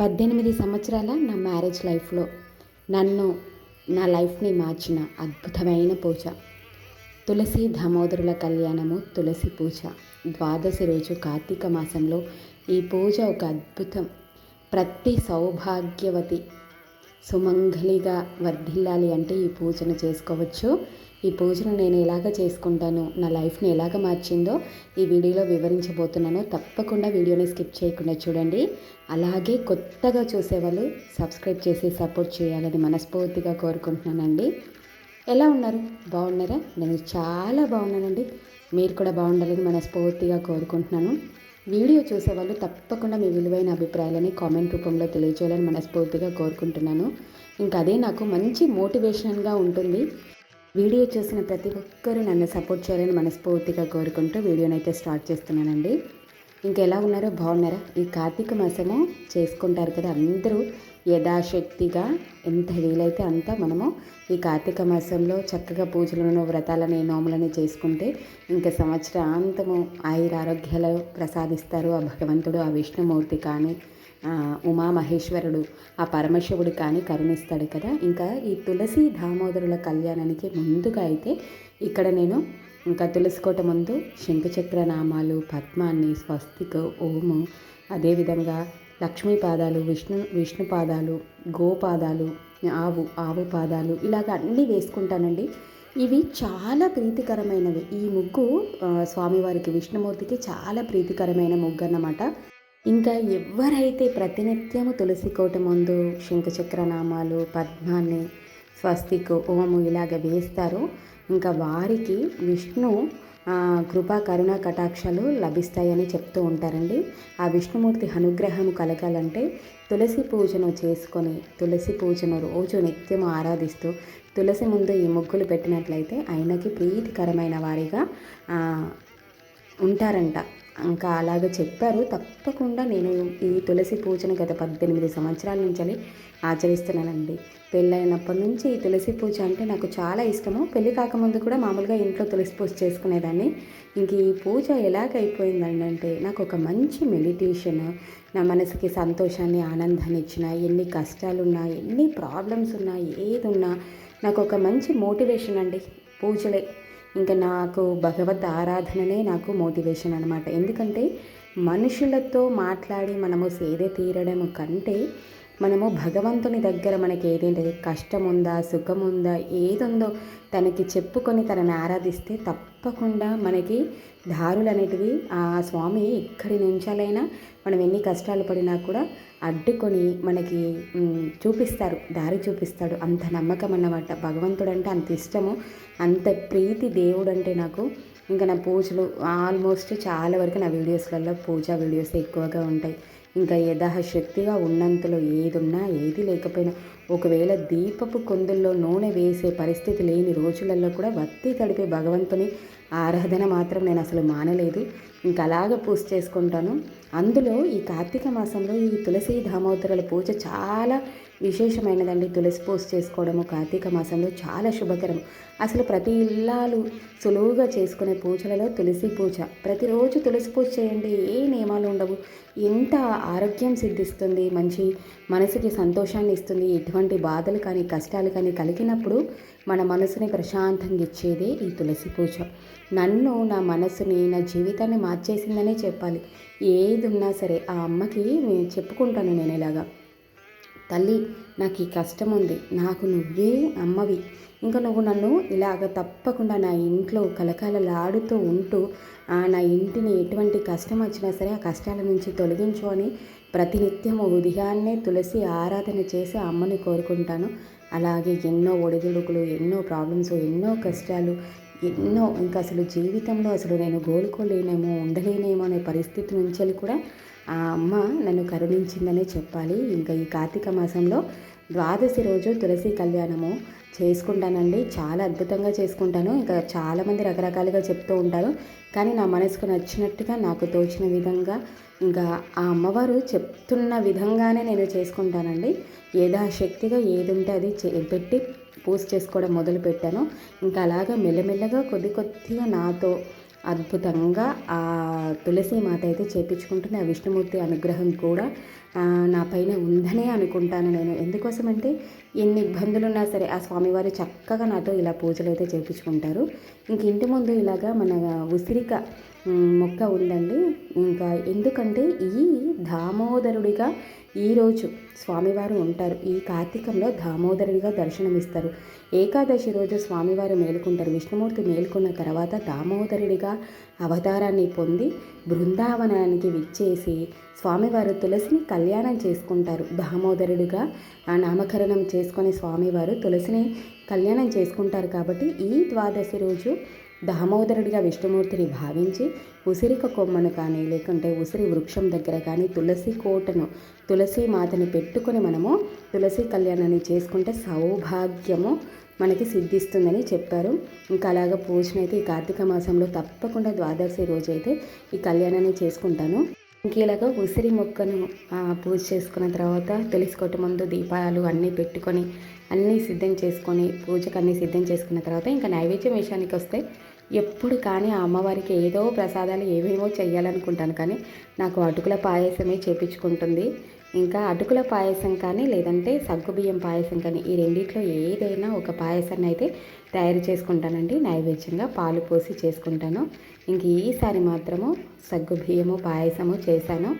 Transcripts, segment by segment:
పద్దెనిమిది సంవత్సరాల నా మ్యారేజ్ లైఫ్లో నన్ను నా లైఫ్ని మార్చిన అద్భుతమైన పూజ. తులసి దామోదరుల కళ్యాణము తులసి పూజ. ద్వాదశి రోజు కార్తీక మాసంలో ఈ పూజ ఒక అద్భుతం. ప్రతి సౌభాగ్యవతి సుమంగలిగా వర్ధిల్లాలి అంటే ఈ పూజను చేసుకోవచ్చు. ఈ పూజను నేను ఎలాగ చేసుకుంటాను నా లైఫ్ని ఎలాగ మార్చిందో ఈ వీడియోలో వివరించబోతున్నాను. తప్పకుండా వీడియోని స్కిప్ చేయకుండా చూడండి. అలాగే కొత్తగా చూసేవాళ్ళు సబ్స్క్రైబ్ చేసి సపోర్ట్ చేయాలని మనస్ఫూర్తిగా కోరుకుంటున్నానండి. ఎలా ఉన్నారు? బాగున్నారా? నేను చాలా బాగున్నానండి. మీరు కూడా బాగుండాలని మనస్ఫూర్తిగా కోరుకుంటున్నాను. వీడియో చూసేవాళ్ళు తప్పకుండా మీ విలువైన అభిప్రాయాలని కామెంట్ రూపంలో తెలియజేయాలని మనస్ఫూర్తిగా కోరుకుంటున్నాను. ఇంకా అదే నాకు మంచి మోటివేషన్గా ఉంటుంది. వీడియో చూసిన ప్రతి ఒక్కరూ నన్ను సపోర్ట్ చేయాలని మనస్ఫూర్తిగా కోరుకుంటూ వీడియోని అయితే స్టార్ట్ చేస్తున్నానండి. ఇంకెలా ఉన్నారో బాగున్నారా? ఈ కార్తీక మాసము చేసుకుంటారు కదా అందరూ. యథాశక్తిగా ఎంత వీలైతే అంత మనము ఈ కార్తీక మాసంలో చక్కగా పూజలను వ్రతాలని నోములని చేసుకుంటే ఇంకా సంవత్సరాంతము ఆయుర ఆరోగ్యాలు ప్రసాదిస్తారు. ఆ భగవంతుడు ఆ విష్ణుమూర్తి కానీ ఉమామహేశ్వరుడు ఆ పరమశివుడు కానీ కరుణిస్తాడు కదా. ఇంకా ఈ తులసి దామోదరుల కళ్యాణానికి ముందుగా అయితే ఇక్కడ నేను ఇంకా తులసికోట ముందు శంఖచక్ర నామాలు పద్మాన్ని స్వస్తిక ఓము అదేవిధంగా లక్ష్మీ పాదాలు విష్ణు విష్ణు పాదాలు గోపాదాలు ఆవు ఆవు పాదాలు ఇలాగ అన్నీ వేసుకుంటానండి. ఇవి చాలా ప్రీతికరమైనవి. ఈ ముగ్గు స్వామివారికి విష్ణుమూర్తికి చాలా ప్రీతికరమైన ముగ్గు అన్నమాట ఇంకా ఎవరైతే ప్రతినిత్యము తులసి కోట ముందు శంఖచక్ర నామాలు పద్మాన్ని స్వస్తికు ఓము ఇలాగ వేస్తారో ఇంకా వారికి విష్ణు కృపా కరుణ కటాక్షాలు లభిస్తాయని చెప్తూ ఉంటారండి. ఆ విష్ణుమూర్తి అనుగ్రహం కలగాలంటే తులసి పూజను చేసుకొని తులసి పూజను రోజు నిత్యం ఆరాధిస్తూ తులసి ముందు ఈ ముగ్గులు పెట్టినట్లయితే ఆయనకి ప్రీతికరమైన వారిగా ఉంటారంట. ఇంకా అలాగ చెప్పారు. తప్పకుండా నేను ఈ తులసి పూజను గత పద్దెనిమిది సంవత్సరాల నుంచి ఆచరిస్తున్నానండి. పెళ్ళైనప్పటి నుంచి ఈ తులసి పూజ అంటే నాకు చాలా ఇష్టము. పెళ్ళి కాకముందు కూడా మామూలుగా ఇంట్లో తులసి పూజ చేసుకునేదాన్ని. ఇంక ఈ పూజ ఎలాగైపోయిందండి అంటే నాకు ఒక మంచి మెడిటేషన్ నా మనసుకి సంతోషాన్ని ఆనందాన్ని ఇచ్చిన ఎన్ని కష్టాలున్నా ఎన్ని ప్రాబ్లమ్స్ ఉన్నా ఏది ఉన్నా నాకు ఒక మంచి మోటివేషన్ అండి. పూజలే. ఇంకా నాకు భగవద్ ఆరాధననే నాకు మోటివేషన్ అనమాట ఎందుకంటే మనుషులతో మాట్లాడి మనము సేద తీరడం కంటే మనము భగవంతుని దగ్గర మనకి ఏదేంటి కష్టం ఉందా సుఖం ఉందా ఏదుందో తనకి చెప్పుకొని తనని ఆరాధిస్తే తప్పకుండా మనకి దారులు అనేటివి ఆ స్వామి ఎక్కడి నుంచాలైనా మనం ఎన్ని కష్టాలు పడినా కూడా అడ్డుకొని మనకి చూపిస్తారు. దారి చూపిస్తాడు. అంత నమ్మకం అన్నమాట. భగవంతుడు అంటే అంత ఇష్టము. అంత ప్రీతి దేవుడు అంటే నాకు. ఇంకా నా పూజలు ఆల్మోస్ట్ చాలా వరకు నా వీడియోస్లలో పూజా వీడియోస్ ఎక్కువగా ఉంటాయి. ఇంకా యథాశక్తిగా ఉన్నంతలో ఏది ఉన్నా ఏది లేకపోయినా ఒకవేళ దీపపు కొందుల్లో నూనె వేసే పరిస్థితి లేని రోజులలో కూడా వత్తి తడిపే భగవంతుని ఆరాధన మాత్రం నేను అసలు మానలేదు. ఇంకా అలాగ పూజ చేసుకుంటాను. అందులో ఈ కార్తీక మాసంలో ఈ తులసి దామోదరుల పూజ చాలా విశేషమైనదండి. తులసి పూజ చేసుకోవడము కార్తీక మాసంలో చాలా శుభకరం. అసలు ప్రతి ఇల్లాలు సులువుగా చేసుకునే పూజలలో తులసి పూజ. ప్రతిరోజు తులసి పూజ చేయండి. ఏ నియమాలు ఉండవు. ఎంత ఆరోగ్యం సిద్ధిస్తుంది మంచి మనసుకి సంతోషాన్ని ఇస్తుంది ఎటువంటి బాధలు కానీ కష్టాలు కానీ కలిగినప్పుడు మన మనసుని ప్రశాంతంగా ఇచ్చేదే ఈ తులసి పూజ. నన్ను నా మనసుని నా జీవితాన్ని మార్చేసిందనే చెప్పాలి. ఏది ఉన్నా సరే ఆ అమ్మకి చెప్పుకుంటాను నేను ఇలాగా. తల్లి నాకు ఈ కష్టం ఉంది నాకు నువ్వే అమ్మవి. ఇంకా నువ్వు నన్ను ఇలాగ తప్పకుండా నా ఇంట్లో కలకాలలాడుతూ ఉంటూ నా ఇంటిని ఎటువంటి కష్టం వచ్చినా సరే ఆ కష్టాల నుంచి తొలగించు అని ప్రతినిత్యము ఉదయాన్నే తులసి ఆరాధన చేసి అమ్మని కోరుకుంటాను. అలాగే ఎన్నో ఒడిదుడుకులు ఎన్నో ప్రాబ్లమ్స్ ఎన్నో కష్టాలు ఎన్నో ఇంకా అసలు జీవితంలో అసలు నేను గోలుకోలేనేమో ఉండలేనేమో అనే పరిస్థితి నుంచి కూడా ఆ అమ్మ నన్ను కరుణించిందనే చెప్పాలి. ఇంకా ఈ కార్తీక మాసంలో ద్వాదశి రోజు తులసి కళ్యాణము చేసుకుంటానండి. చాలా అద్భుతంగా చేసుకుంటాను. ఇంకా చాలామంది రకరకాలుగా చెప్తూ ఉంటారు. కానీ నా మనసుకు నచ్చినట్టుగా నాకు తోచిన విధంగా ఇంకా ఆ అమ్మవారు చెప్తున్న విధంగానే నేను చేసుకుంటానండి. శక్తిగా ఏది ఉంటే అది పెట్టి పూజ చేసుకోవడం మొదలు పెట్టాను ఇంకా అలాగా మెల్లమెల్లగా కొద్ది కొద్దిగా నాతో అద్భుతంగా ఆ తులసి మాత అయితే చేపించుకుంటుంది. ఆ విష్ణుమూర్తి అనుగ్రహం కూడా నా పైన ఉందనే అనుకుంటాను నేను. ఎందుకోసమంటే ఎన్ని ఇబ్బందులు ఉన్నా సరే ఆ స్వామివారు చక్కగా నాతో ఇలా పూజలు అయితే చేయించుకుంటారు ఇంక ఇంటి ముందు ఇలాగా మన ఉసిరిక మొక్క ఉందండి. ఇంకా ఎందుకంటే ఈ దామోదరుడిగా ఈరోజు స్వామివారు ఉంటారు. ఈ కార్తీకంలో దామోదరుడిగా దర్శనమిస్తారు. ఏకాదశి రోజు స్వామివారు మేలుకుంటారు. విష్ణుమూర్తి మేలుకున్న తర్వాత దామోదరుడిగా అవతారాన్ని పొంది బృందావనానికి విచ్చేసి స్వామివారు తులసిని కళ్యాణం చేసుకుంటారు. దామోదరుడిగా ఆ నామకరణం చేసుకొని స్వామివారు తులసిని కళ్యాణం చేసుకుంటారు కాబట్టి ఈ ద్వాదశి రోజు దామోదరుడిగా విష్ణుమూర్తిని భావించి ఉసిరిక కొమ్మను కానీ లేకుంటే ఉసిరి వృక్షం దగ్గర కానీ తులసి కోటను తులసి మాతని పెట్టుకొని మనము తులసి కళ్యాణాన్ని చేసుకుంటే సౌభాగ్యము మనకి సిద్ధిస్తుందని చెప్పారు. ఇంకా అలాగ అయితే ఈ కార్తీక మాసంలో తప్పకుండా ద్వాదశి రోజు అయితే ఈ కళ్యాణాన్ని చేసుకుంటాను. ఇంక ఉసిరి మొక్కను పూజ చేసుకున్న తర్వాత తులసి ముందు దీపాలు అన్నీ పెట్టుకొని అన్నీ సిద్ధం చేసుకొని పూజకు అన్నీ సిద్ధం చేసుకున్న తర్వాత ఇంకా నైవేద్యం విషయానికి వస్తే ఎప్పుడు కానీ ఆ అమ్మవారికి ఏదో ప్రసాదాలు ఏవేమో చేయాలనుకుంటాను కానీ నాకు అటుకుల పాయసమే చేపించుకుంటుంది. ఇంకా అటుకుల పాయసం కానీ లేదంటే సగ్గుబియ్యం పాయసం కానీ ఈ రెండిట్లో ఏదైనా ఒక పాయసాన్ని అయితే తయారు చేసుకుంటానండి. నైవేద్యంగా పాలు పోసి చేసుకుంటాను. ఇంక ఈసారి మాత్రము సగ్గుబియ్యము పాయసము చేశాను.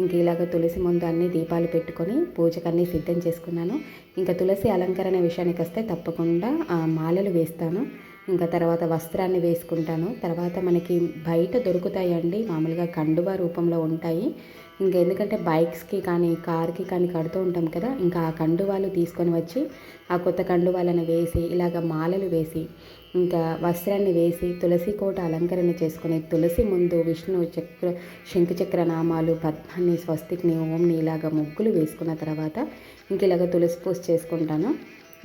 ఇంక ఇలాగ తులసి ముందు అన్ని దీపాలు పెట్టుకొని పూజకన్నీ సిద్ధం చేసుకున్నాను. ఇంకా తులసి అలంకరణ విషయానికి వస్తే తప్పకుండా మాలలు వేస్తాను. ఇంకా తర్వాత వస్త్రాన్ని వేసుకుంటాను. తర్వాత మనకి బయట దొరుకుతాయండి. మామూలుగా కండువా రూపంలో ఉంటాయి. ఇంకా ఎందుకంటే బైక్స్కి కానీ కార్కి కానీ కడుతూ ఉంటాం కదా ఇంకా ఆ కండువాలు తీసుకొని వచ్చి ఆ కొత్త కండువాలను వేసి ఇలాగ మాలలు వేసి ఇంకా వస్త్రాన్ని వేసి తులసి కోట అలంకరణ చేసుకుని తులసి ముందు విష్ణు చక్ర శంఖచక్ర నామాలు పద్మాన్ని స్వస్తిక్ని ఓంని ఇలాగ ముగ్గులు వేసుకున్న తర్వాత ఇంక ఇలాగ తులసి పూజ చేసుకుంటాను.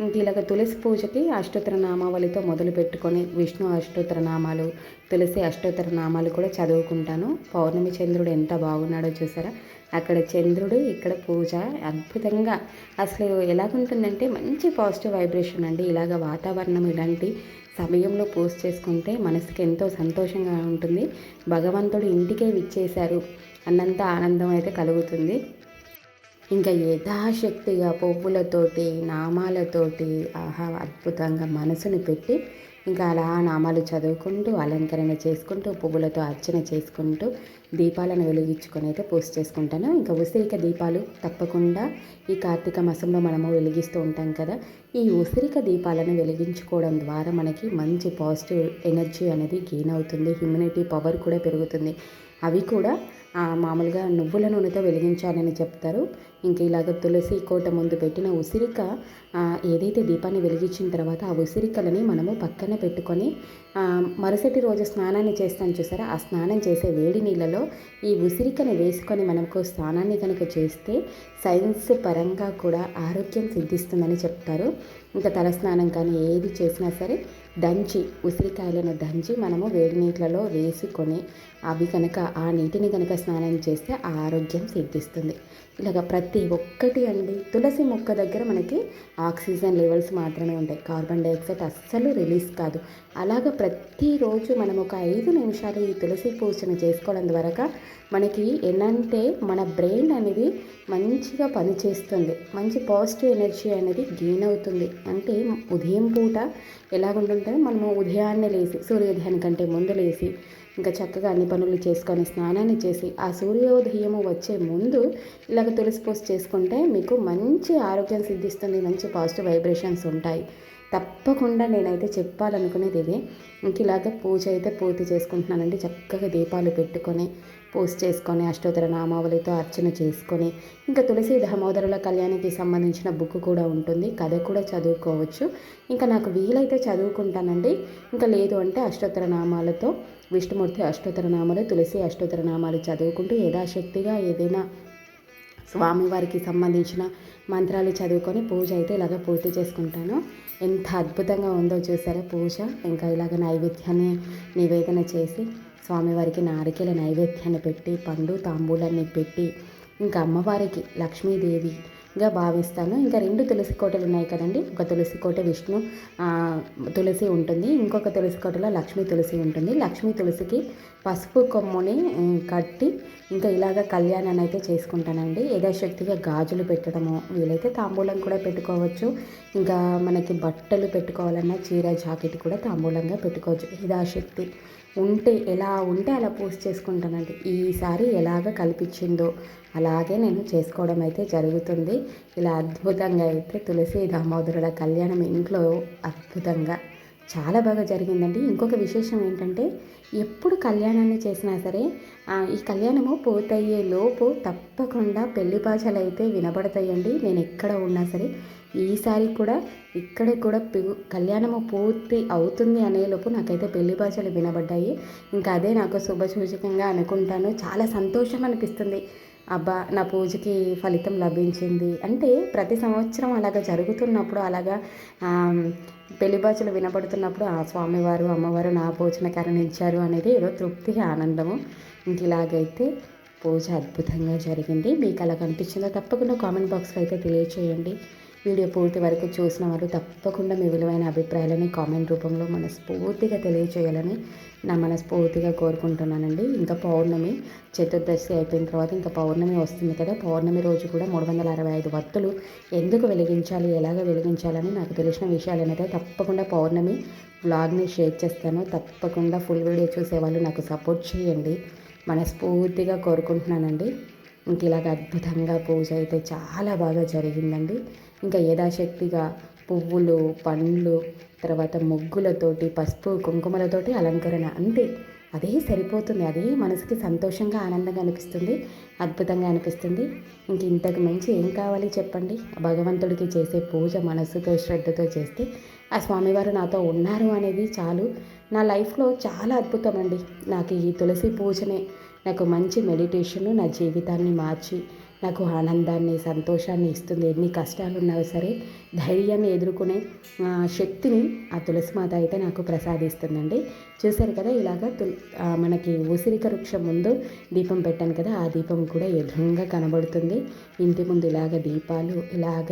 ఇలాగ తులసి పూజకి అష్టోత్తర నామావళితో మొదలు పెట్టుకొని విష్ణు అష్టోత్తర నామాలు తులసి అష్టోత్తర నామాలు కూడా చదువుకుంటాను. పౌర్ణమి చంద్రుడు ఎంత బాగున్నాడో చూసారా? అక్కడ చంద్రుడు ఇక్కడ పూజ అద్భుతంగా. అసలు ఎలాగుంటుందంటే మంచి పాజిటివ్ వైబ్రేషన్ అండి. ఇలాగ వాతావరణం ఇలాంటి సమయంలో పూజ చేసుకుంటే మనసుకి ఎంతో సంతోషంగా ఉంటుంది. భగవంతుడు ఇంటికే విచ్చేశారు. అన్నంత ఆనందం అయితే కలుగుతుంది. ఇంకా యథాశక్తిగా పువ్వులతోటి నామాలతోటి ఆహా అద్భుతంగా మనసుని పెట్టి ఇంకా అలా నామాలు చదువుకుంటూ అలంకరణ చేసుకుంటూ పువ్వులతో అర్చన చేసుకుంటూ దీపాలను వెలిగించుకొని అయితే పూజ చేసుకుంటాను. ఇంకా ఉసిరిక దీపాలు తప్పకుండా ఈ కార్తీక మాసంలో మనము వెలిగిస్తూ ఉంటాం కదా. ఈ ఉసిరిక దీపాలను వెలిగించుకోవడం ద్వారా మనకి మంచి పాజిటివ్ ఎనర్జీ అనేది గెయిన్ అవుతుంది. హ్యూమినిటీ పవర్ కూడా పెరుగుతుంది. అవి కూడా మామూలుగా నువ్వుల నూనెతో వెలిగించాలని చెప్తారు. ఇంక ఇలాగ తులసి కోట ముందు పెట్టిన ఉసిరిక ఏదైతే దీపాన్ని వెలిగించిన తర్వాత ఆ ఉసిరికలని మనము పక్కన పెట్టుకొని మరుసటి రోజు స్నానాన్ని చేస్తాం చూసారా? ఆ స్నానం చేసే వేడి నీళ్ళలో ఈ ఉసిరికని వేసుకొని మనకు స్నానాన్ని కనుక చేస్తే సైన్స్ పరంగా కూడా ఆరోగ్యం సిద్ధిస్తుందని చెప్తారు. ఇంకా తలస్నానం కానీ ఏది చేసినా సరే దంచి ఉసిరికాయలను దంచి మనము వేడి నీటిలలో వేసుకొని అవి కనుక ఆ నీటిని కనుక స్నానం చేస్తే ఆ ఆరోగ్యం సిద్ధిస్తుంది. ఇలాగ ప్రతి ఒక్కటి అండి తులసి మొక్క దగ్గర మనకి ఆక్సిజన్ లెవెల్స్ మాత్రమే ఉంటాయి. కార్బన్ డైఆక్సైడ్ అస్సలు రిలీజ్ కాదు. అలాగ ప్రతిరోజు మనం ఒక ఐదు నిమిషాలు ఈ తులసి పూజను చేసుకోవడం ద్వారా మనకి ఏంటంటే మన బ్రెయిన్ అనేది మంచిగా పనిచేస్తుంది. మంచి పాజిటివ్ ఎనర్జీ అనేది గెయిన్ అవుతుంది. అంటే ఉదయం పూట ఎలాగుంటుంటే మనము ఉదయాన్నే లేసి సూర్యోదయానికి కంటే ముందు లేసి ఇంకా చక్కగా అన్ని పనులు చేసుకొని స్నానాన్ని చేసి ఆ సూర్యోదయము వచ్చే ముందు ఇలాగ తులసి పూజ చేసుకుంటే మీకు మంచి ఆరోగ్యం సిద్ధిస్తుంది మంచి పాజిటివ్ వైబ్రేషన్స్ ఉంటాయి. తప్పకుండా నేనైతే చెప్పాలనుకునేది ఇదే. ఇంక ఇలాగ పూజ అయితే పూర్తి చేసుకుంటున్నానండి. చక్కగా దీపాలు పెట్టుకొని పూజ చేసుకొని అష్టోత్తర నామావళితో అర్చన చేసుకొని ఇంకా తులసి దామోదరుల కళ్యాణికి సంబంధించిన బుక్ కూడా ఉంటుంది. కథ కూడా చదువుకోవచ్చు. ఇంకా నాకు వీలైతే చదువుకుంటానండి. ఇంకా లేదు అంటే అష్టోత్తర నామాలతో విష్ణుమూర్తి అష్టోత్తర నామాలు తులసి అష్టోత్తర నామాలు చదువుకుంటూ యథాశక్తిగా ఏదైనా స్వామివారికి సంబంధించిన మంత్రాలు చదువుకొని పూజ అయితే ఇలాగ పూర్తి చేసుకుంటాను. ఎంత అద్భుతంగా ఉందో చూసారా పూజ. ఇంకా ఇలాగ నైవేద్యాన్ని నివేదన చేసి స్వామివారికి నారికెల నైవేద్యాన్ని పెట్టి పండు తాంబూలాన్ని పెట్టి ఇంకా అమ్మవారికి లక్ష్మీదేవిగా భావిస్తాను. ఇంకా రెండు తులసి కోటలు ఉన్నాయి కదండి. ఒక తులసి కోట విష్ణు తులసి ఉంటుంది. ఇంకొక తులసి కోటలో లక్ష్మీ తులసి ఉంటుంది. లక్ష్మీ తులసికి పసుపు కొమ్ముని కట్టి ఇంకా ఇలాగ కళ్యాణాన్ని అయితే చేసుకుంటానండి. యథాశక్తిగా గాజులు పెట్టడము వీలైతే తాంబూలం కూడా పెట్టుకోవచ్చు. ఇంకా మనకి బట్టలు పెట్టుకోవాలన్నా చీర జాకెట్ కూడా తాంబూలంగా పెట్టుకోవచ్చు. యథాశక్తి ఉంటే ఎలా ఉంటే అలా పూజ చేసుకుంటానండి. ఈసారి ఎలాగ కల్పించిందో అలాగే నేను చేసుకోవడం అయితే జరుగుతుంది. ఇలా అద్భుతంగా అయితే తులసి దామోదరుల కళ్యాణం ఇంట్లో అద్భుతంగా చాలా బాగా జరిగిందండి. ఇంకొక విశేషం ఏంటంటే ఎప్పుడు కళ్యాణాన్ని చేసినా సరే ఈ కళ్యాణము పూర్తయ్యే లోపు తప్పకుండా పెళ్ళి భాషలు అయితే వినబడతాయండి. నేను ఎక్కడ ఉన్నా సరే ఈసారి కూడా ఇక్కడ కూడా కళ్యాణము పూర్తి అవుతుంది అనే లోపు నాకైతే పెళ్ళి భాషలు వినబడ్డాయి. ఇంకా అదే నాకు శుభసూచకంగా అనుకుంటాను. చాలా సంతోషం అనిపిస్తుంది. అబ్బా నా పూజకి ఫలితం లభించింది. అంటే ప్రతి సంవత్సరం అలాగా జరుగుతున్నప్పుడు అలాగా పెళ్ళి భాషలు వినపడుతున్నప్పుడు ఆ స్వామివారు అమ్మవారు నా పూజన కరణించారు అనేది ఏదో తృప్తిగా ఆనందము. ఇంక ఇలాగైతే పూజ అద్భుతంగా జరిగింది. మీకు అలా కనిపించిందో తప్పకుండా కామెంట్ బాక్స్లో అయితే తెలియచేయండి. వీడియో పూర్తి వరకు చూసిన వారు తప్పకుండా మీ విలువైన అభిప్రాయాలని కామెంట్ రూపంలో మనస్ఫూర్తిగా తెలియచేయాలని నా మనస్ఫూర్తిగా కోరుకుంటున్నానండి. ఇంకా పౌర్ణమి చతుర్దశి అయిపోయిన తర్వాత ఇంకా పౌర్ణమి వస్తుంది కదా. పౌర్ణమి రోజు కూడా మూడు వందల అరవై ఐదు వత్తులు ఎందుకు వెలిగించాలి? ఎలాగ వెలిగించాలని నాకు తెలిసిన విషయాలనైతే తప్పకుండా పౌర్ణమి బ్లాగ్ని షేర్ చేస్తాను. తప్పకుండా ఫుల్ వీడియో చూసే వాళ్ళు నాకు సపోర్ట్ చేయండి. మనస్ఫూర్తిగా కోరుకుంటున్నానండి. ఇంక ఇలాగ అద్భుతంగా పూజ అయితే చాలా బాగా జరిగిందండి. ఇంకా యథాశక్తిగా పువ్వులు పండ్లు తర్వాత ముగ్గులతోటి పసుపు కుంకుమలతోటి అలంకరణ. అంతే. అదే సరిపోతుంది. అదే మనసుకి సంతోషంగా ఆనందంగా అనిపిస్తుంది అద్భుతంగా అనిపిస్తుంది. ఇంక ఇంతకు మించి ఏం కావాలి చెప్పండి? భగవంతుడికి చేసే పూజ మనస్సుతో శ్రద్ధతో చేస్తే ఆ స్వామివారు నాతో ఉన్నారు అనేది చాలు. నా లైఫ్లో చాలా అద్భుతం అండి నాకు ఈ తులసి పూజనే నాకు మంచి మెడిటేషన్ నా జీవితాన్ని మార్చి నాకు ఆనందాన్ని సంతోషాన్ని ఇస్తుంది. ఎన్ని కష్టాలు ఉన్నా సరే ధైర్యాన్ని ఎదుర్కొనే శక్తిని ఆ తులసి మాత అయితే నాకు ప్రసాదిస్తుందండి. చూశారు కదా ఇలాగ తుల్ మనకి ఉసిరిక వృక్షం ముందు దీపం పెట్టాను కదా ఆ దీపం కూడా ఎదురుగా కనబడుతుంది. ఇంటి ముందు ఇలాగ దీపాలు ఇలాగ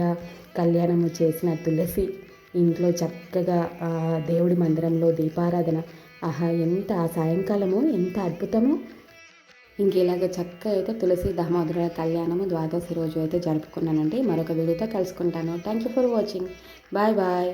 కళ్యాణము చేసిన తులసి ఇంట్లో చక్కగా దేవుడి మందిరంలో దీపారాధన. ఆహా ఎంత ఆ సాయంకాలము ఎంత అద్భుతము. ఇంకేలాగ చక్కగా అయితే తులసి దామోదర కళ్యాణము ద్వాదశి రోజు అయితే జరుపుకున్నానండి. మరొక వీడియోతో కలుసుకుంటాను. Thank you for watching bye bye